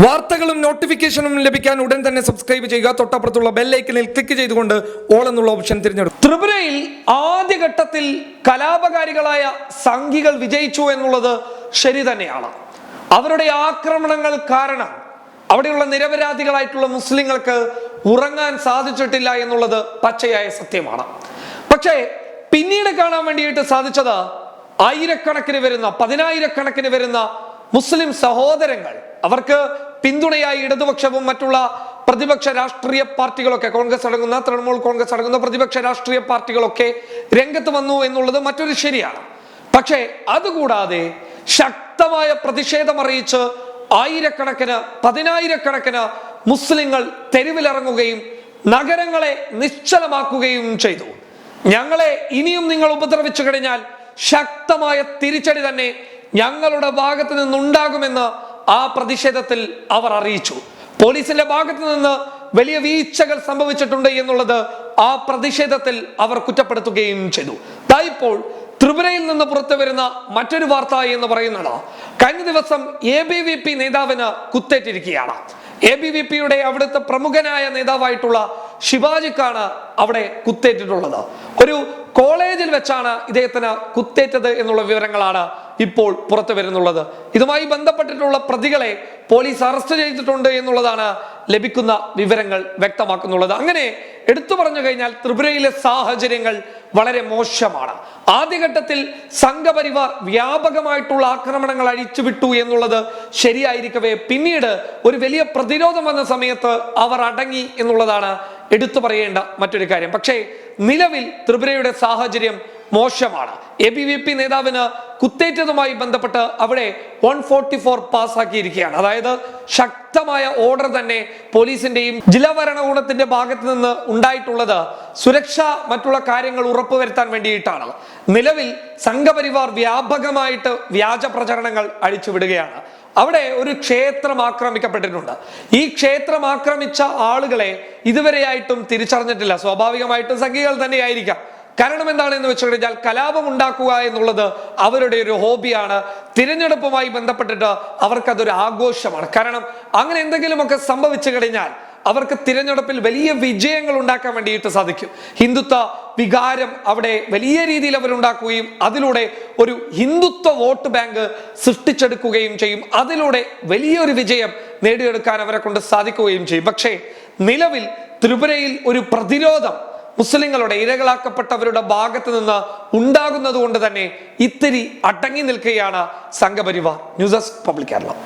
വാർത്തകളും നോട്ടിഫിക്കേഷനും ലഭിക്കാൻ ഉടൻ തന്നെ സബ്സ്ക്രൈബ് ചെയ്യുക. തൊട്ടപ്പുറത്തുള്ള ബെല്ലൈക്കനിൽ ക്ലിക്ക് ചെയ്തുകൊണ്ട് ഓൾ എന്നുള്ള ഓപ്ഷൻ തിരഞ്ഞെടുക്കും ത്രിപുരയിൽ ആദ്യഘട്ടത്തിൽ കലാപകാരികളായ സംഘികൾ വിജയിച്ചു എന്നുള്ളത് ശരി തന്നെയാണ്. അവരുടെ ആക്രമണങ്ങൾ കാരണം അവിടെയുള്ള നിരപരാധികളായിട്ടുള്ള മുസ്ലിങ്ങൾക്ക് ഉറങ്ങാൻ സാധിച്ചിട്ടില്ല എന്നുള്ളത് പച്ചയായ സത്യമാണ്. പക്ഷേ പിന്നീട് കാണാൻ വേണ്ടിയിട്ട് സാധിച്ചത് ആയിരക്കണക്കിന് വരുന്ന പതിനായിരക്കണക്കിന് വരുന്ന മുസ്ലിം സഹോദരങ്ങൾ അവർക്ക് പിന്തുണയായി ഇടതുപക്ഷവും മറ്റുള്ള പ്രതിപക്ഷ രാഷ്ട്രീയ പാർട്ടികളൊക്കെ കോൺഗ്രസ് അടങ്ങുന്ന തൃണമൂൽ കോൺഗ്രസ് അടങ്ങുന്ന പ്രതിപക്ഷ രാഷ്ട്രീയ പാർട്ടികളൊക്കെ രംഗത്ത് വന്നു എന്നുള്ളത് മറ്റൊരു ശരിയാണ്. പക്ഷേ അതുകൂടാതെ ശക്തമായ പ്രതിഷേധം അറിയിച്ച് ആയിരക്കണക്കിന് പതിനായിരക്കണക്കിന് മുസ്ലിങ്ങൾ തെരുവിലിറങ്ങുകയും നഗരങ്ങളെ നിശ്ചലമാക്കുകയും ചെയ്തു. ഞങ്ങളെ ഇനിയും നിങ്ങൾ ഉപദ്രവിച്ചു കഴിഞ്ഞാൽ ശക്തമായ തിരിച്ചടി തന്നെ ഞങ്ങളുടെ ഭാഗത്ത് നിന്നുണ്ടാകുമെന്ന് ആ പ്രതിഷേധത്തിൽ അവർ അറിയിച്ചു. പോലീസിന്റെ ഭാഗത്ത് നിന്ന് വലിയ വീഴ്ചകൾ സംഭവിച്ചിട്ടുണ്ട് എന്നുള്ളത് ആ പ്രതിഷേധത്തിൽ അവർ കുറ്റപ്പെടുത്തുകയും ചെയ്തു. തായിപ്പോൾ ത്രിപുരയിൽ നിന്ന് പുറത്തു വരുന്ന മറ്റൊരു വാർത്ത എന്ന് പറയുന്നത് കഴിഞ്ഞ ദിവസം എ ബി വി പി നേതാവിന് കുത്തേറ്റിരിക്കുകയാണ്. എ ബി വി പിയുടെ അവിടുത്തെ പ്രമുഖനായ നേതാവായിട്ടുള്ള ശിവാജിക്കാണ് അവിടെ കുത്തേറ്റിട്ടുള്ളത്. ഒരു കോളേജിൽ വെച്ചാണ് ഇദ്ദേഹത്തിന് കുത്തേറ്റത് എന്നുള്ള വിവരങ്ങളാണ് ഇപ്പോൾ പുറത്തു വരുന്നുള്ളത്. ഇതുമായി ബന്ധപ്പെട്ടിട്ടുള്ള പ്രതികളെ പോലീസ് അറസ്റ്റ് ചെയ്തിട്ടുണ്ട് എന്നുള്ളതാണ് ലഭിക്കുന്ന വിവരങ്ങൾ വ്യക്തമാക്കുന്നുള്ളത്. അങ്ങനെ എടുത്തു പറഞ്ഞു കഴിഞ്ഞാൽ ത്രിപുരയിലെ സാഹചര്യങ്ങൾ വളരെ മോശമാണ്. ആദ്യഘട്ടത്തിൽ സംഘപരിവാർ വ്യാപകമായിട്ടുള്ള ആക്രമണങ്ങൾ അഴിച്ചുവിട്ടു എന്നുള്ളത് ശരിയായിരിക്കവേ. പിന്നീട് ഒരു വലിയ പ്രതിരോധം വന്ന സമയത്ത് അവർ അടങ്ങി എന്നുള്ളതാണ് എടുത്തു പറയേണ്ട മറ്റൊരു കാര്യം. പക്ഷേ നിലവിൽ ത്രിപുരയുടെ സാഹചര്യം മോശമാണ്. എ ബി വി പി നേതാവിന് കുത്തേറ്റതുമായി ബന്ധപ്പെട്ട് അവിടെ വൺ ഫോർട്ടി ഫോർ പാസ്സാക്കിയിരിക്കുകയാണ്. അതായത് ശക്തമായ ഓർഡർ തന്നെ പോലീസിന്റെയും ജില്ലാ ഭരണകൂടത്തിന്റെ ഭാഗത്ത് നിന്ന് ഉണ്ടായിട്ടുള്ളത് സുരക്ഷ മറ്റുള്ള കാര്യങ്ങൾ ഉറപ്പുവരുത്താൻ വേണ്ടിയിട്ടാണ്. നിലവിൽ സംഘപരിവാർ വ്യാപകമായിട്ട് വ്യാജ പ്രചരണങ്ങൾ അഴിച്ചുവിടുകയാണ്. അവിടെ ഒരു ക്ഷേത്രം ആക്രമിക്കപ്പെട്ടിട്ടുണ്ട്. ഈ ക്ഷേത്രം ആക്രമിച്ച ആളുകളെ ഇതുവരെയായിട്ടും തിരിച്ചറിഞ്ഞിട്ടില്ല. സ്വാഭാവികമായിട്ടും സംഘികൾ തന്നെയായിരിക്കാം. കാരണം എന്താണെന്ന് വെച്ച് കഴിഞ്ഞാൽ കലാപം ഉണ്ടാക്കുക എന്നുള്ളത് അവരുടെ ഒരു ഹോബിയാണ്. തിരഞ്ഞെടുപ്പുമായി ബന്ധപ്പെട്ടിട്ട് അവർക്കതൊരു ആഘോഷമാണ്. കാരണം അങ്ങനെ എന്തെങ്കിലുമൊക്കെ സംഭവിച്ചു കഴിഞ്ഞാൽ അവർക്ക് തിരഞ്ഞെടുപ്പിൽ വലിയ വിജയങ്ങൾ ഉണ്ടാക്കാൻ വേണ്ടിയിട്ട് സാധിക്കും. ഹിന്ദുത്വ വികാരം അവിടെ വലിയ രീതിയിൽ അവരുണ്ടാക്കുകയും അതിലൂടെ ഒരു ഹിന്ദുത്വ വോട്ട് ബാങ്ക് സൃഷ്ടിച്ചെടുക്കുകയും ചെയ്യും. അതിലൂടെ വലിയൊരു വിജയം നേടിയെടുക്കാൻ അവരെ കൊണ്ട് സാധിക്കുകയും ചെയ്യും. പക്ഷേ നിലവിൽ ത്രിപുരയിൽ ഒരു പ്രതിരോധം മുസ്ലിങ്ങളുടെ ഇരകളാക്കപ്പെട്ടവരുടെ ഭാഗത്ത് നിന്ന് ഉണ്ടാകുന്നത് കൊണ്ട് തന്നെ ഇത്തിരി അടങ്ങി നിൽക്കുകയാണ് Sanghparivar. News desk public Keralam.